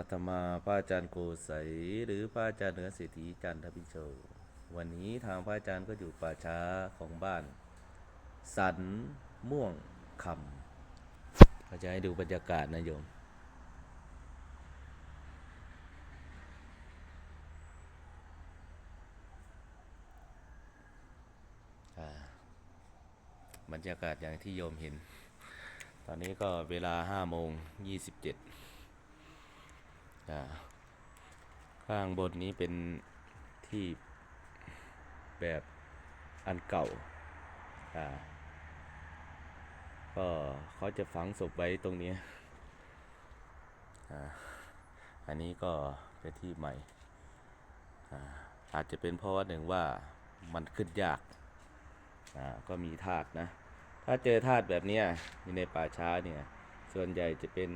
อาตมาพระอาจารย์โกใสยหรือพระอาจารย์เหนือเศรษฐีจันทพิโช วันนี้ทางพระอาจารย์ก็อยู่ป่าช้าของบ้าน สันม่วงคำก็จะให้ดูบรรยากาศนะโยมบรรยากาศอย่างที่โยมเห็น ตอนนี้ก็เวลาห้าโมงยี่สิบเจ็ด ข้างบนนี้เป็นที่แบบอันเก่าก็เขาจะฝังศพไว้ตรงนี้อันนี้ก็เป็นที่ใหม่ อาอาจจะเป็นเพราะว่าหนึ่งว่ามันขึ้นยากาก็มีธาตุนะ ถ้าเจอธาตุแบบนี้อยู่ในป่าช้าเนี่ย ส่วนใหญ่จะเป็น